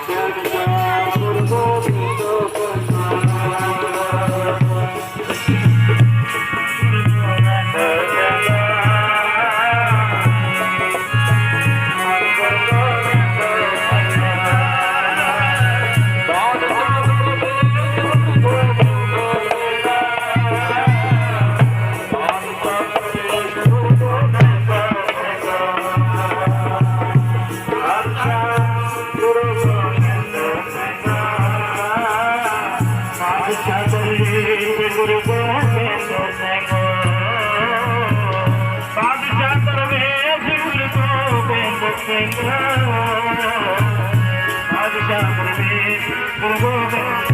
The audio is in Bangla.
Take care of yourself.